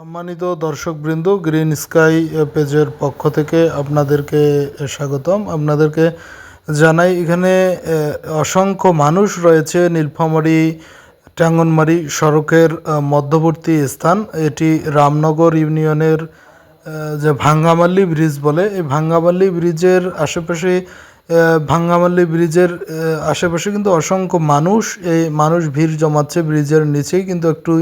সম্মানিত দর্শকবৃন্দ green sky পেজের পক্ষ থেকে আপনাদেরকে স্বাগতম। আপনাদেরকে জানাই, এখানে অসংখ্য মানুষ রয়েছে নীলফামারী, টাঙ্গনমারি সড়কের মধ্যবর্তী স্থান। এটি রামনগর ইউনিয়নের যে ভাঙ্গামাল্লি ব্রিজ বলে, এই ভাঙ্গামাল্লি ব্রিজের আশেপাশে ভাঙ্গামাল্লি ব্রিজের আশেপাশে কিন্তু অসংখ্য মানুষ, এই মানুষ ভিড় জমাচ্ছে ব্রিজের নিচেই, কিন্তু একটু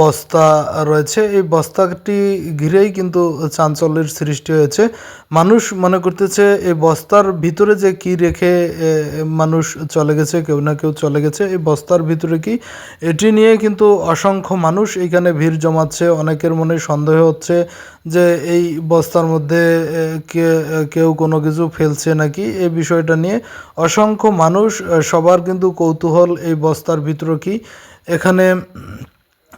বস্তা রয়েছে। এই বস্তাটি ঘিরেই কিন্তু চাঞ্চল্যের সৃষ্টি হয়েছে। মানুষ মনে করতেছে, এই বস্তার ভিতরে যে কি রেখে মানুষ চলে গেছে, কেউ না কেউ চলে গেছে, এই বস্তার ভিতরে কি? এটি নিয়ে কিন্তু অসংখ্য মানুষ এখানে ভিড় জমাচ্ছে। অনেকের মনে সন্দেহ হচ্ছে যে এই বস্তার মধ্যে কে কেউ কোনো কিছু ফেলছে নাকি? এই বিষয়টা নিয়ে অসংখ্য মানুষ সবার কিন্তু কৌতূহল এই বস্তার ভিতরে কি? এখানে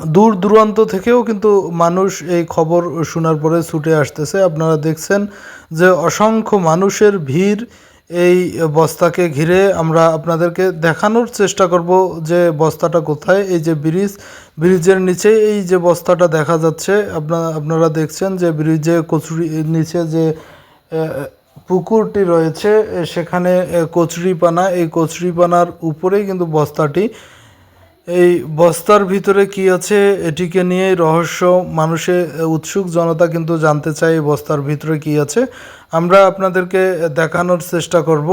দূর দূরান্ত থেকেও কিন্তু মানুষ এই খবর শোনার পরে ছুটে আসতেছে। আপনারা দেখছেন যে অসংখ্য মানুষের ভিড় এই বস্তাকে ঘিরে। আমরা আপনাদেরকে দেখানোর চেষ্টা করব যে বস্তাটা কোথায়, এই যে ব্রিজ, ব্রিজের নিচে এই যে বস্তাটা দেখা যাচ্ছে। আপনারা আপনারা দেখছেন যে ব্রিজে কচুরি, নিচে যে পুকুরটি রয়েছে, সেখানে কচুরিপানা, এই কচুরিপানার উপরেই কিন্তু বস্তাটি এই বস্তার ভিতরে কি আছে, এটিকে নিয়ে রহস্য মানুষের উৎসুক, জনতা কিন্তু জানতে চায় এই বস্তার ভিতরে কি আছে। আমরা আপনাদেরকে দেখানোর চেষ্টা করব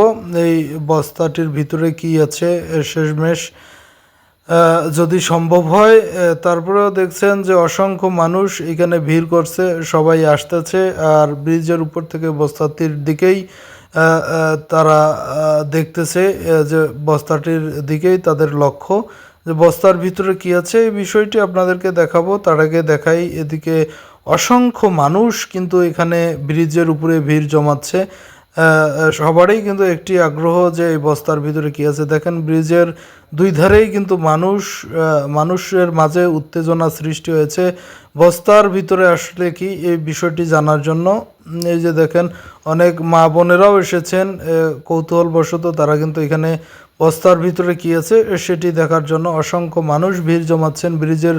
এই বস্তাটির ভিতরে কি আছে শেষমেশ। যদি সম্ভব হয় তারপরেও দেখছেন যে অসংখ্য মানুষ এখানে ভিড় করছে, সবাই আসতেছে, আর ব্রিজের উপর থেকে বস্তাটির দিকেই তারা দেখতেছে যে বস্তাটির দিকেই তাদের লক্ষ্য। যে বস্তার ভিতরে কি আছে এই বিষয়টি আপনাদেরকে দেখাবো। তার আগে দেখাই, এদিকে অসংখ্য মানুষ কিন্তু এখানে ব্রিজের উপরে ভিড় জমাচ্ছে। সবারই কিন্তু একটি আগ্রহ যে এই বস্তার ভিতরে কি আছে। দেখেন, ব্রিজের দুই ধারেই কিন্তু মানুষ মানুষের মাঝে উত্তেজনা সৃষ্টি হয়েছে। বস্তার ভিতরে আসলে কি, এই বিষয়টি জানার জন্য। এই যে দেখেন, অনেক মা বোনেরাও এসেছেন। কৌতূহলবশত তারা কিন্তু এখানে বস্তার ভিতরে কি আছে? সেটি দেখার জন্য অসংখ্য মানুষ ভিড় জমাচ্ছেন। ব্রিজের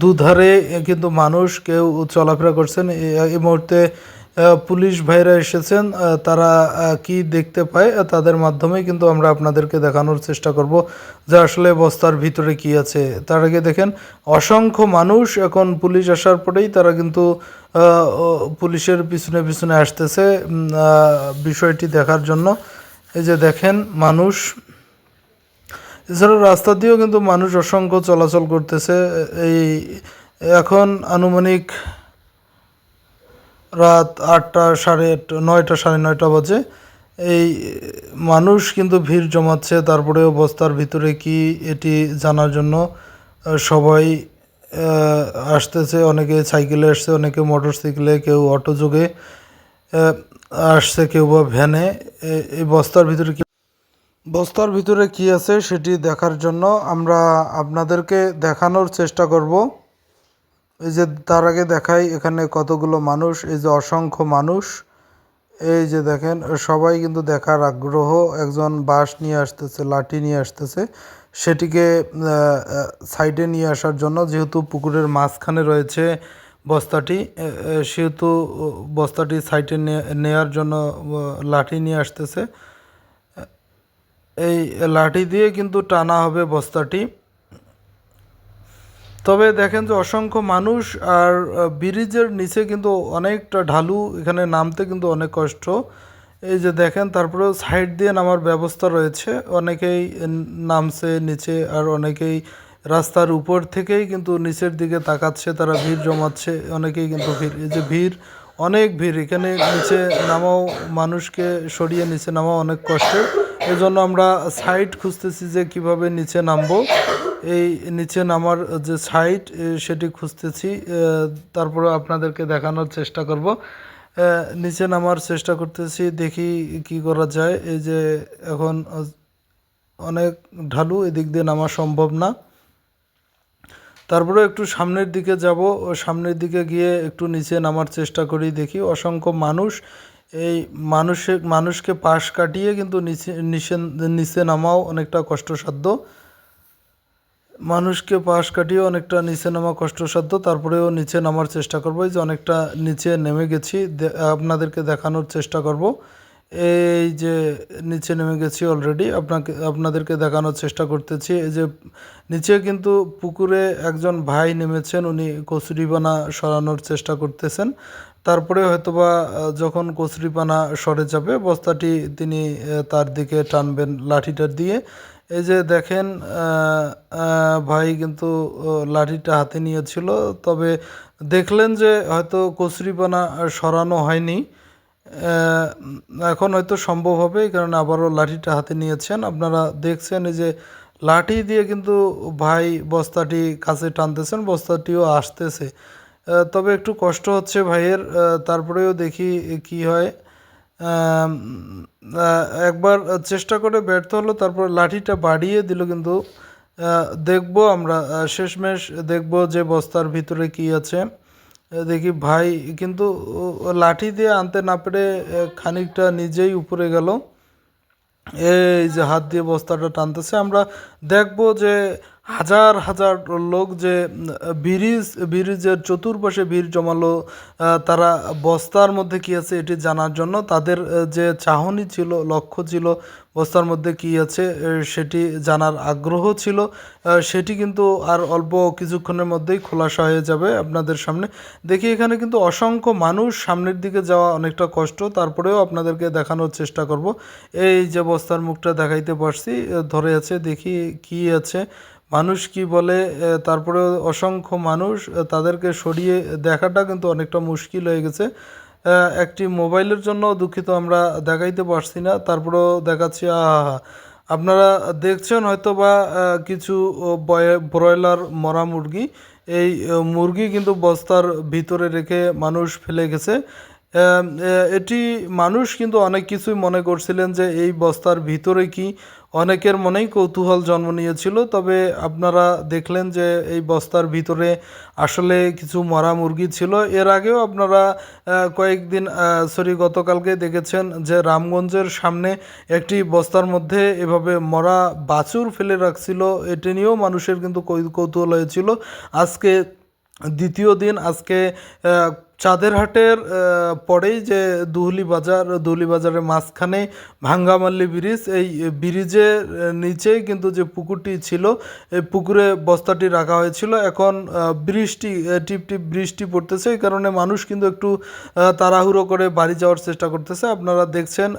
দুধারে কিন্তু মানুষ কেউ চলাফেরা করছেন। এই মুহূর্তে পুলিশ ভাইরা এসেছেন। তারা কি দেখতে পায় তাদের মাধ্যমে কিন্তু আমরা আপনাদেরকে দেখানোর চেষ্টা করব যে আসলে বস্তার ভিতরে কি আছে। তার আগে দেখেন, অসংখ্য মানুষ এখন পুলিশ আসার পরেই তারা কিন্তু পুলিশের পিছনে পিছনে আসতেছে। বিষয়টি দেখার জন্য। এই যে দেখেন, মানুষ এছাড়া রাস্তা দিয়েও কিন্তু মানুষ অসংখ্য চলাচল করতেছে। এই এখন আনুমানিক রাত আটটা সাড়ে নয়টা সাড়ে নয়টা বাজে। এই মানুষ কিন্তু ভিড় জমাচ্ছে তারপরেও বস্তার ভিতরে কি এটি জানার জন্য সবাই আসতেছে, অনেকে সাইকেলে আসছে, অনেকে মোটর সাইকেলে কেউ অটো যোগে আসছে, কেউ বা ভ্যানে। এই বস্তার ভিতরে কি বস্তার ভিতরে কি আছে সেটি দেখার জন্য আমরা আপনাদেরকে দেখানোর চেষ্টা করব। এই যে তার আগে দেখাই এখানে কতগুলো মানুষ, এই যে অসংখ্য মানুষ। এই যে দেখেন, সবাই কিন্তু দেখার আগ্রহ। একজন বাঁশ নিয়ে আসতেছে, লাঠি নিয়ে আসতেছে। সেটিকে সাইডে নিয়ে আসার জন্য যেহেতু পুকুরের মাঝখানে রয়েছে বস্তাটি সেহেতু বস্তাটি সাইডে নেওয়ার জন্য লাঠি নিয়ে আসতেছে। এই লাঠি দিয়ে কিন্তু টানা হবে বস্তাটি। তবে দেখেন যে অসংখ্য মানুষ আর ব্রিজের নিচে কিন্তু অনেকটা ঢালু, এখানে নামতে কিন্তু অনেক কষ্ট। এই যে দেখেন, তারপরেও সাইড দিয়ে নামার ব্যবস্থা রয়েছে। অনেকেই নামছে নিচে আর অনেকেই রাস্তার উপর থেকেই কিন্তু নিচের দিকে তাকাচ্ছে, তারা ভিড় জমাচ্ছে, অনেকেই কিন্তু ভিড়। এই যে ভিড়, অনেক ভিড়। এখানে নিচে নামাও মানুষকে সরিয়ে নিচে নামাও অনেক কষ্টের। এই জন্য আমরা সাইড খুঁজতেছি যে কীভাবে নিচে নামবো। এই নিচে নামার যে সাইট সেটি খুঁজতেছি তারপরে আপনাদেরকে দেখানোর চেষ্টা করব। নিচে নামার চেষ্টা করতেছি, দেখি কি করা যায়। এই যে এখন অনেক ঢালু এদিক দিয়ে নামা সম্ভব না। তারপরে একটু সামনের দিকে যাব, সামনের দিকে গিয়ে একটু নিচে নামার চেষ্টা করি, দেখি। অসংখ্য মানুষ এই মানুষের মানুষকে পাশ কাটিয়ে কিন্তু নিচে নিচে নিচে নামাও অনেকটা কষ্টসাধ্য। মানুষকে পাশ কাটিয়ে অনেকটা নিচে নামা কষ্টসাধ্য, তারপরেও নিচে নামার চেষ্টা করব। এই যে অনেকটা নিচে নেমে গেছি আপনাদেরকে দেখানোর চেষ্টা করব। এই যে নিচে নেমে গেছি অলরেডি আপনাকে, আপনাদেরকে দেখানোর চেষ্টা করতেছি। এই যে নিচে কিন্তু পুকুরে একজন ভাই নেমেছেন, উনি কচুরিপানা সরানোর চেষ্টা করতেছেন। তারপরে হয়তোবা যখন কচুরিপানা সরে যাবে, বস্তাটি তিনি তার দিকে টানবেন লাঠিটা দিয়ে। এই যে দেখেন ভাই কিন্তু লাঠিটা হাতে নিয়েছিল। তবে দেখলেন যে হয়তো কচুরিপানা সরানো হয়নি। এখন হয়তো সম্ভব হবে কারণে আবারও লাঠিটা হাতে নিয়েছেন। আপনারা দেখছেন যে লাঠি দিয়ে কিন্তু ভাই বস্তাটি কাছে টানতেছেন, বস্তাটিও আসতেছে। তবে একটু কষ্ট হচ্ছে ভাইয়ের তারপরেও দেখি কি হয়। একবার চেষ্টা করে ব্যর্থ হলো, তারপর লাঠিটা বাড়িয়ে দিল কিন্তু দেখব আমরা শেষমেশ দেখব যে বস্তার ভিতরে কি আছে। দেখি, ভাই, কিন্তু লাঠি দিয়ে আনতে না পেরে খানিকটা নিজেই উপরে গেল। এই যে হাত দিয়ে বস্তাটা টানতেছে। আমরা দেখব যে হাজার হাজার লোক যে, ব্রিজ, ব্রিজের চতুর্পাশে ভিড় জমালো তারা বস্তার মধ্যে কি আছে এটি জানার জন্য, তাদের যে চাহনি ছিল, লক্ষ্য ছিল, বস্তার মধ্যে কি আছে সেটি জানার আগ্রহ ছিল সেটি কিন্তু আর অল্প কিছুক্ষণের মধ্যেই খোলাসা হয়ে যাবে আপনাদের সামনে। দেখি এখানে কিন্তু অসংখ্য মানুষ সামনের দিকে যাওয়া অনেকটা কষ্ট, তারপরেও আপনাদেরকে দেখানোর চেষ্টা করব। এই যে বস্তার মুখটা দেখাইতে পারছি ধরে আছে, দেখি কি আছে। মানুষ কি বলে তারপরে অসংখ্য মানুষ তাদেরকে সরিয়ে দেখাটা কিন্তু অনেকটা মুশকিল হয়ে গেছে। একটি মোবাইলের জন্য দুঃখিত আমরা দেখাইতে পারছি না, তারপরেও দেখাচ্ছি, আহা আপনারা দেখছেন হয়তো বা কিছু ব্রয়লার, মরা মুরগি। এই মুরগি কিন্তু বস্তার ভিতরে রেখে মানুষ ফেলে গেছে। এটি মানুষ কিন্তু অনেক কিছুই মনে করছিলেন যে এই বস্তার ভিতরে কি অনেকের মনেই কৌতূহল জন্ম নিয়েছিল। তবে আপনারা দেখলেন যে এই বস্তার ভিতরে আসলে কিছু মরা মুরগি ছিল। এর আগেও আপনারা কয়েকদিন সরি, গতকালকে দেখেছেন যে রামগঞ্জের সামনে একটি বস্তার মধ্যে এভাবে মরা বাছুর ফেলে রাখছিল। এটি নিয়েও মানুষের কিন্তু কৌতূহল হয়েছিল। আজকে দ্বিতীয় দিন, আজকে আহ, চাঁদেরহাটের পরেই যে দুহলি বাজার দুহলি বাজারের মাঝখানে ভাঙ্গামাল্লি ব্রিজ এই ব্রিজের নিচেই কিন্তু যে পুকুরটি ছিল এই পুকুরে বস্তাটি রাখা হয়েছিল। এখন বৃষ্টি টিপ টিপ বৃষ্টি পড়তেছে। এই কারণে মানুষ কিন্তু একটু তাড়াহুড়ো করে বাড়ি যাওয়ার চেষ্টা করতেছে। আপনারা দেখছেন